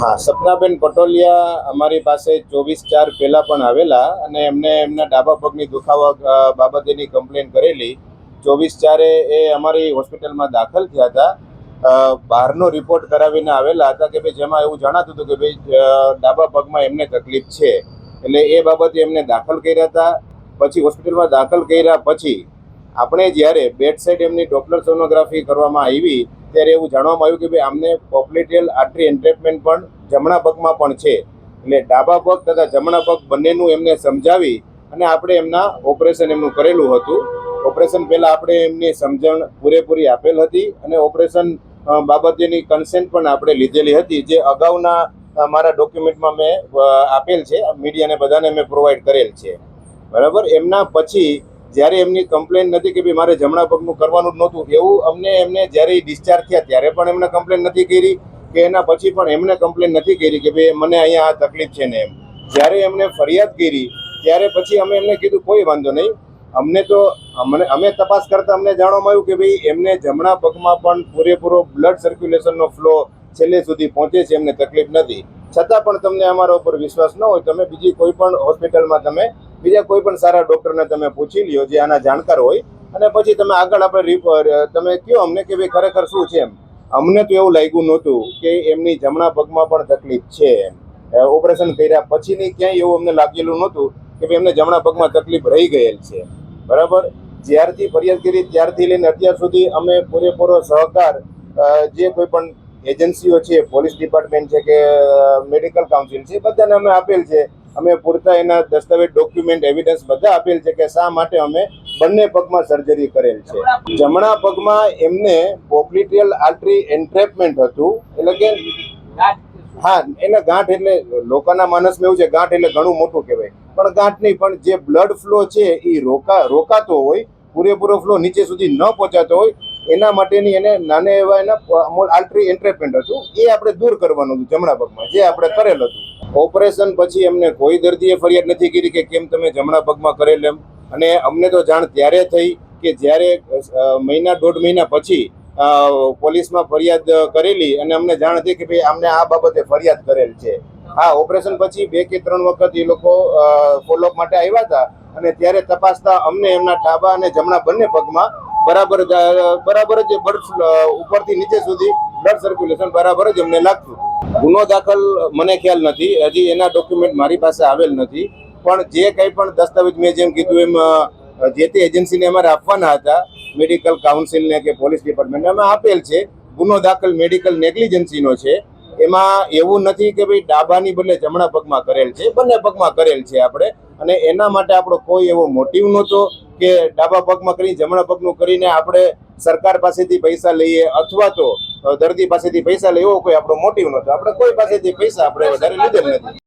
હા, સપનાબેન પટોલિયા અમારી પાસે ચોવીસ ચાર પહેલાં પણ આવેલા અને એમને એમના ડાબા પગની દુખાવા બાબતેની કમ્પ્લેન કરેલી. ચોવીસ ચારે એ અમારી હોસ્પિટલમાં દાખલ થયા હતા. બહારનો રિપોર્ટ કરાવીને આવેલા હતા કે ભાઈ જેમાં એવું જણાતું હતું કે ભાઈ ડાબા પગમાં એમને તકલીફ છે. એટલે એ બાબતે એમને દાખલ કર્યા હતા. પછી હોસ્પિટલમાં દાખલ કર્યા પછી આપણે જ્યારે બેડ સાઇડ એમની ડોપલર સોનોગ્રાફી કરવામાં આવી ત્યારે એવું જાણવામાં આવ્યું કે ભાઈ આમને પોપ્લેટિયલ આર્ટરી એન્ટ્રેપમેન્ટ પણ જમણા પગમાં પણ છે. એટલે ડાબા પગ તથા જમણા પગ બંનેનું એમને સમજાવી અને આપણે એમના ઓપરેશન એમનું કરેલું હતું. ઓપરેશન પહેલાં આપણે એમની સમજણ પૂરેપૂરી આપેલ હતી અને ઓપરેશન બાબતેની કન્સેન્ટ પણ આપણે લીધેલી હતી જે અગાઉના મારા ડોક્યુમેન્ટમાં મેં આપેલ છે. મીડિયાને બધાને મેં પ્રોવાઈડ કરેલ છે. બરાબર? એમના પછી જ્યારે એમની કમ્પ્લેન નથી કે ભાઈ મારે જમણા પગનું કરવાનું જ નહોતું, એવું અમને એમને જ્યારે ડિસ્ચાર્જ થયા, ત્યારે પણ એમને કમ્પ્લેન નથી કરી કે એના પછી પણ એમને કમ્પ્લેન નથી કરી કે ભાઈ મને અહીંયા આ તકલીફ છે ને એમ. જ્યારે એમને ફરિયાદ કરી, ત્યારે પછી અમે એમને કીધું, કોઈ વાંધો નહીં. અમને તો, અમને, અમે તપાસ કરતા અમને જાણવામાં આવ્યું કે ભાઈ એમને જમણા પગમાં પણ પૂરેપૂરો બ્લડ સર્ક્યુલેશનનો ફ્લો છેલ્લે સુધી પહોંચે છે, એમને તકલીફ નથી. છતાં પણ તમને અમારા ઉપર વિશ્વાસ ન હોય, તમે બીજી કોઈ પણ હોસ્પિટલમાં તમે બીજા કોઈ પણ સારા ડોક્ટરને તમે પૂછી લ્યો જે આના જાણકાર હોય, અને પછી તમે આગળ આપણે તમે કહો અમને કે ભાઈ ખરેખર શું છે એમ. અમને તો એવું લાગ્યું નહોતું કે એમની જમણા પગમાં પણ તકલીફ છે ઓપરેશન કર્યા પછીની ક્યાંય એવું અમને લાગેલું નહોતું કે ભાઈ એમને જમણા પગમાં તકલીફ રહી ગયેલ છે. બરાબર? જ્યારથી ફરિયાદ કરી ત્યારથી લઈને અત્યાર સુધી અમે પૂરેપૂરો સહકાર જે કોઈ પણ એજન્સીઓ છે, પોલીસ ડિપાર્ટમેન્ટ છે કે મેડિકલ કાઉન્સિલ છે, બધાને અમે આપેલ છે. અમે પૂરતા એના દસ્તાવેજ ડોક્યુમેન્ટ એવિડન્સ બધા આપેલ છે કે શા માટે અમે બંને પગમાં સર્જરી કરેલ છે. જમણા પગમાં એમને પોપ્લિટિયલ આર્ટરી એન્ટ્રેપમેન્ટ હતું, એટલે કે હા, એને ગાંઠ એટલે લોકોના માનસમાં એવું છે, ગાંઠ એટલે ઘણું મોટું કહેવાય. પણ ગાંઠ નહીં, પણ જે બ્લડ ફ્લો છે એ રોકા, રોકાતો હોય, પૂરેપૂરો ફ્લો નીચે સુધી ન પહોંચાતો હોય એના માટેની એને નાના એવા એના અમૂલ આલ્ટ્રી એન્ટ્રેપમેન્ટ હતું. એ આપણે દૂર કરવાનું હતું જમણા પગમાં જે આપણે કરેલ હતું. ઓપરેશન પછી એમને કોઈ દર્દીએ ફરિયાદ નથી કરી કે કેમ તમે જમણા પગમાં કરેલ એમ. અને અમને તો જાણ ત્યારે થઈ કે જ્યારે મહિના દોઢ મહિના પછી પોલીસમાં ફરિયાદ કરેલી અને અમને જાણ હતી કે ભાઈ અમને આ બાબતે ફરિયાદ કરેલ છે. હા ઓપરેશન પછી બે કે ત્રણ વખત એ લોકો ફોલોઅપ માટે આવ્યા હતા અને ત્યારે તપાસતા અમને એમના ડાબા અને જમણા બંને પગમાં બરાબર બરાબર જ બ્લડ ઉપરથી નીચે સુધી બ્લડ સર્ક્યુલેશન બરાબર જ અમને લાગતું ગુનો દાખલ મને ખ્યાલ નથી, હજી એના ડોક્યુમેન્ટ મારી પાસે આવેલ નથી. પણ જે કંઈ પણ દસ્તાવેજ મેં જેમ કીધું એમ જે તે એજન્સીને અમારે આપવાના હતા, મેડિકલ કાઉન્સિલને કે પોલીસ ડિપાર્ટમેન્ટને, અમે આપેલ છે. ગુનો દાખલ મેડિકલ નેગ્લિજન્સીનો છે. એમાં એવું નથી કે ભાઈ ડાબાની બદલે જમણા પગમાં કરેલ છે, બંને પગમાં કરેલ છે આપણે. અને એના માટે આપણો કોઈ એવો મોટિવ નહોતો. કે ડાબા પગમાં કરી, જમણા પગનું કરીને આપણે સરકાર પાસેથી પૈસા લઈએ અથવા તો દર્દી પાસેથી પૈસા લેવો કોઈ આપણો મોટિવ નહોતો આપણે કોઈ પાસેથી પૈસા આપણે વધારે લીધેલ નથી.